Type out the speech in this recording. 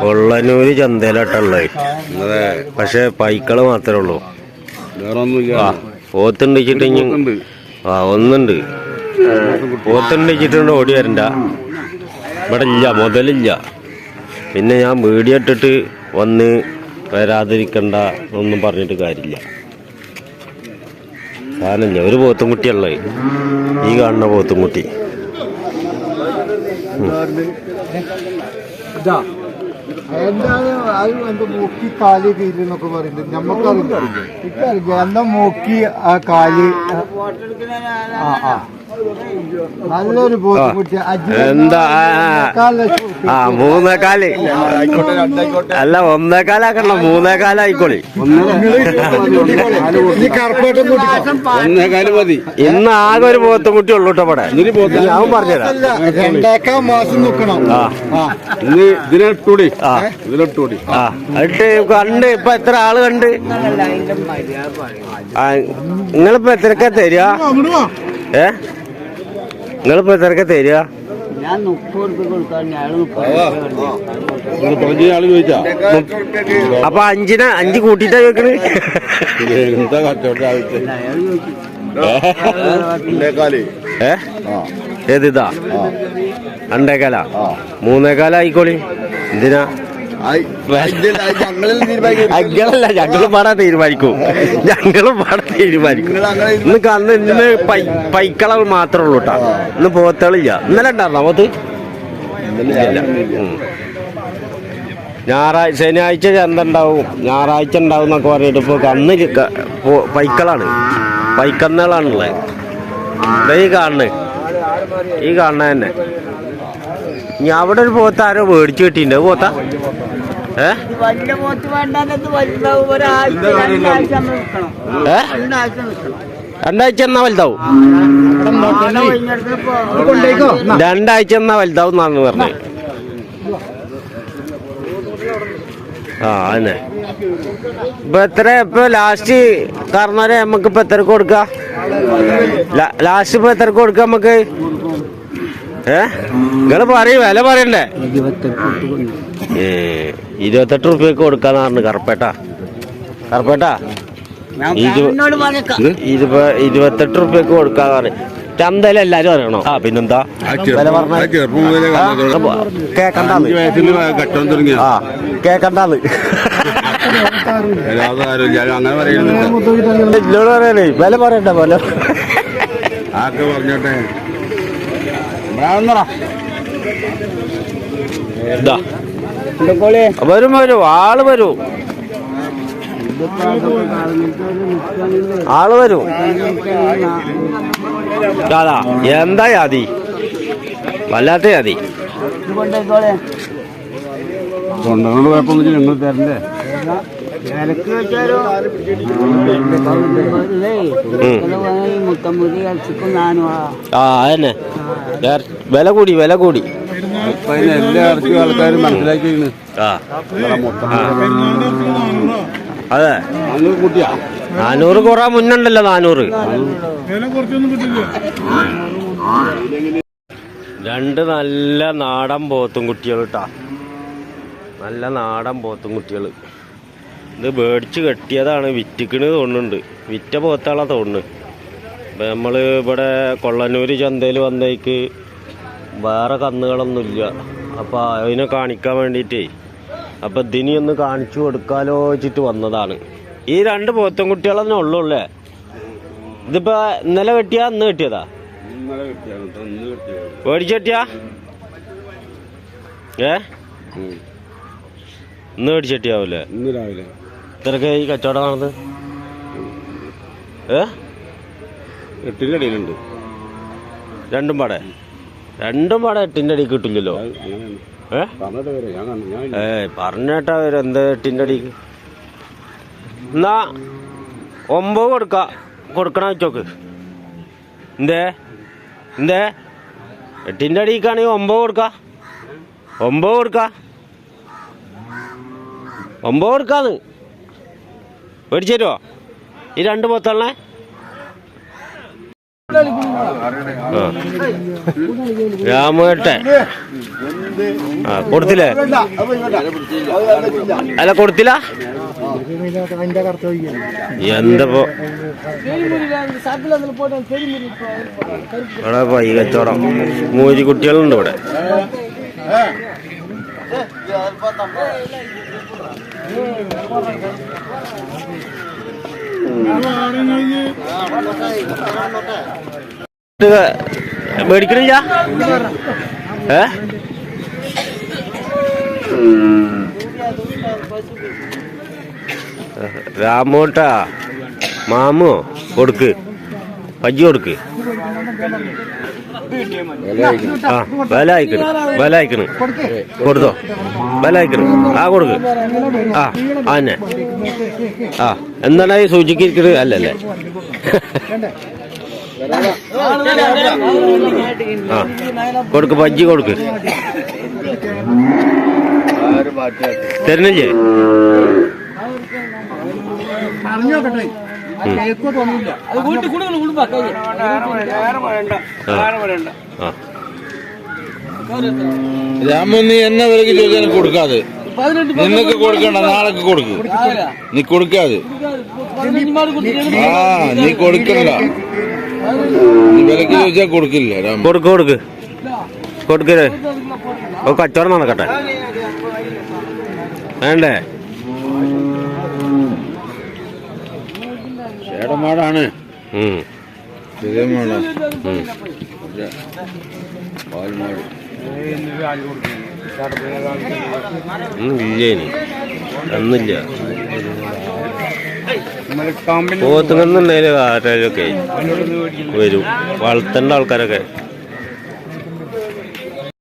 കൊള്ളനൂര് ചന്തയിലാട്ടുള്ളത് അതെ പക്ഷെ പൈക്കൾ മാത്രമേ ഉള്ളൂ. ആ പോത്തുണ്ട് വെച്ചിട്ട് ഇനി ആ ഒന്നുണ്ട്. പോത്തുണ്ട് വെച്ചിട്ടുണ്ട് ഓടി വരണ്ട. ഇവിടെ ഇല്ല മുതലില്ല. പിന്നെ ഞാൻ വീഡിയോ ഇട്ടിട്ട് വന്ന് വരാതിരിക്കണ്ട ഒന്നും പറഞ്ഞിട്ട് കാര്യമില്ല. സാധനം ഒരു പോത്തും കുട്ടിയുള്ളത് ഈ കാണുന്ന പോത്തും കുട്ടി എന്താണ് അത് മൂക്കി കാൽ പറയുന്നത് എന്താ മൂക്കി ആ കാൽ? ആ ആ. നല്ലൊരു എന്താ ആ, മൂന്നേക്കാൽ. അല്ല ഒന്നേക്കാലാക്കണ്ട മൂന്നേക്കാലായിക്കോളി. ഒന്നേക്കാൽ മതി. ഇന്ന് ആകെ ഒരു പോത്തും കുട്ടി ഉള്ളൂ കേട്ടോ ഇവിടെ. ഞാൻ പറഞ്ഞുതരാം. ഇതിനെട്ടുകൂടി മാസം നോക്കണം ആ. ഇതിനെട്ടുകൂടി ഇതിനെട്ടൂടി. ആ. ഇതിനെട്ടൂടി. ആ. എന്നിട്ട് കണ്ട് ഇപ്പൊ എത്ര ആൾ കണ്ട്? ആ നിങ്ങളിപ്പോ എത്രക്കാ തരിക? ഏഹ് ഏ? നിങ്ങളിപ്പോ എത്രക്ക തരിക ഞാൻ മുപ്പത് റുപ്യ കൊടുക്കാൻ അയാൾ ഇത് പറഞ്ഞ ആൾ ചോദിച്ചാ? അപ്പൊ അഞ്ചിനെ അഞ്ച് കൂട്ടിട്ടാ ചോദിക്കണ്. എന്താ കച്ചവടം ആവശ്യം? ഏ? ഏതിതാ രണ്ടേക്കാല മൂന്നേക്കാല ആയിക്കോളി എന്തിനാ? അങ്ങളല്ല ഞങ്ങൾ പാടാൻ തീരുമാനിക്കും. ഞങ്ങളും പാടാൻ തീരുമാനിക്കും. ഇന്ന് കന്ന് ഇന്ന് പൈക്കളവ് പൈക്കളകൾ മാത്രമേ ഉള്ളൂ കേട്ടോ ഇന്ന് പോത്തളില്ല. ഇന്നലെ ഉണ്ടായിരുന്നോ പോത്ത്. ഞായറാഴ്ച ശനിയാഴ്ച ചന്ത ഉണ്ടാവും ഞായറാഴ്ച ഉണ്ടാവും എന്നൊക്കെ പറഞ്ഞിട്ട് ഇപ്പൊ കന്ന്. പൈക്കളാണ്. പൈക്കന്നുകളാണുള്ളത് ദേ ഈ കാണുന്നത് ഈ കാണുന്ന തന്നെ. ഇനി അവിടെ ഒരു പോത്ത ആരോ മേടിച്ചു കിട്ടിയിട്ടുണ്ട്. പോത്ത? വലിയ പോത്ത് വേണ്ടത് വലുതാവും. ഒരാഴ്ച രണ്ടാഴ്ച നമ്മൾ നിൽക്കണം ഏ? രണ്ടാഴ്ച നിൽക്കണം രണ്ടാഴ്ച എന്നാ വലുതാവും? രണ്ടാഴ്ച എന്നാ വലുതാവും എന്നാണ് പറഞ്ഞത് ആ അതന്നെ. ഇപ്പൊ എത്ര ഇപ്പൊ ലാസ്റ്റ് കാരണവരെ നമുക്ക് ഇപ്പൊ എത്ര കൊടുക്ക ലാസ്റ്റ് ഇപ്പൊ എത്ര കൊടുക്ക നമുക്ക്? ഏ? നിങ്ങൾ പറയൂ വില പറയണ്ടേ? ഏ. ഇരുപത്തെട്ട് റുപ്യക്ക് കൊടുക്കാന്ന് പറഞ്ഞു കറുപ്പേട്ട. കറുപ്പേട്ട ഇരുപത്തെട്ട് റുപ്യക്ക് കൊടുക്കാന്ന് പറഞ്ഞു. ചന്തയിൽ എല്ലാരും അറിയണോ? ആ പിന്നെന്താ? വില. കേക്കണ്ടാന്ന്. ആ എന്നോട് പറയണേ വില പറയണ്ട പോലെ ആക്കെ പറഞ്ഞോട്ടെ? വേണമെന്നടാ. വരും വരും. ആൾ വരൂ. ആൾ വരൂ. അതാ എന്താ യാതി വല്ലാത്ത യാതി കുഴപ്പമൊന്നും നിങ്ങൾ തരണ്ടേ? ആ അതന്നെ. വില കൂടി വില കൂടി. ഇപ്പൊ അതിന് എല്ലാ ഇറച്ചി ആൾക്കാരും മനസ്സിലാക്കിയിരുന്നു അതെ. അന്ന് കൂട്ടിയാ? നാനൂറ് കുറാൻ മുന്നുണ്ടല്ലോ നാനൂറ്. രണ്ട് നല്ല നാടൻ പോത്തും കുട്ടികൾ കേട്ടാ നല്ല നാടൻ പോത്തും കുട്ടികൾ ഇത് മേടിച്ച് കെട്ടിയതാണ് വിറ്റിക്കണ് തോന്നുന്നുണ്ട്. വിറ്റ പോത്താളാ തോന്നുന്നു. ഇപ്പം നമ്മൾ ഇവിടെ കൊള്ളന്നൂര് ചന്തയിൽ വന്നേക്ക് വേറെ കന്നുകളൊന്നുമില്ല. അപ്പോൾ അതിനെ കാണിക്കാൻ വേണ്ടിയിട്ടേ. അപ്പോൾ ഇതിനി ഒന്ന് കാണിച്ചു കൊടുക്കാലോ വെച്ചിട്ട് വന്നതാണ്. ഈ രണ്ട് പോത്തും കുട്ടികളെന്നെ ഉള്ളൂ അല്ലേ? ഇതിപ്പോ ഇന്നലെ കെട്ടിയാ ഇന്ന് കെട്ടിയതാ മേടിച്ചു കെട്ടിയാ ഏ? ഇന്ന് മേടിച്ചു കെട്ടിയാവൂലേ ഇന്ന് രാവിലെ. ഇത്രയൊക്കെ ഈ കച്ചവടം നടന്നത്? ഏ? എട്ടിന്റെ ഇടയിലുണ്ട് രണ്ടും പാടെ? രണ്ടും പാടെ എട്ടിന്റെ അടി കിട്ടില്ലല്ലോ. ഏ? പറഞ്ഞിട്ട് വരെ എന്താ എട്ടിന്റെ അടിക്ക്? എന്നാ ഒമ്പത് കൊടുക്ക. കൊടുക്കണ വെച്ചോക്ക്. എന്തേ? എന്തേ? എട്ടിന്റെ അടിക്കാണെങ്കിൽ ഒമ്പത് കൊടുക്ക. ഒമ്പത് കൊടുക്ക. ഒമ്പത് കൊടുക്കാന്ന്. മേടിച്ചു തരുമോ ഈ രണ്ട് പോത്തള്ളേ ആ രാമേട്ടൻ ആ കൊടുത്തില്ലേ? അല്ല കൊടുത്തില്ല? എന്തപ്പോ? ഇവിടെ പൈ കച്ചവടം മൂരി കുട്ടികളുണ്ട് ഇവിടെ. ഇത് മേടിക്കണില്ല? ഏ? രാമോട്ടാ മാമോ കൊടുക്ക്. പജ്ജി കൊടുക്ക്. ആ വില അയക്കണ് വില അയക്കണ്. കൊടുത്തോ? വില അയക്കണ്. ആ കൊടുക്ക്. ആ ആന്നെ ആ എന്താണ് ഈ സൂചിക്ക് ഇരിക്കണത്? അല്ലല്ലേ. ആ കൊടുക്ക് ബജ്ജി കൊടുക്ക്. തരുന്നില്ലേ? അറിഞ്ഞോക്കട്ടെ കേക്കോ തോന്നില്ല ആ. രാമൻ നീ എന്നെ വിലക്ക് ചോദിച്ചാൽ കൊടുക്കാതെ. നിനക്ക് കൊടുക്കണ്ട നാളേക്ക് കൊടുക്ക്. നീ കൊടുക്കാതെ. ആ നീ കൊടുക്കണ്ട. കൊടുക്കില്ല? കൊടുക്ക് കൊടുക്ക്. കൊടുക്കരുത് ഓ കച്ചവടം നടക്കട്ടെ. വേണ്ടേ? ചേടമാടാണ് ഒന്നില്ല ഇനി ഒന്നുമില്ല പോത്തുകന്നുണ്ടായാലും ആരൊക്കെ വരും. വളർത്തേണ്ട ആൾക്കാരൊക്കെ.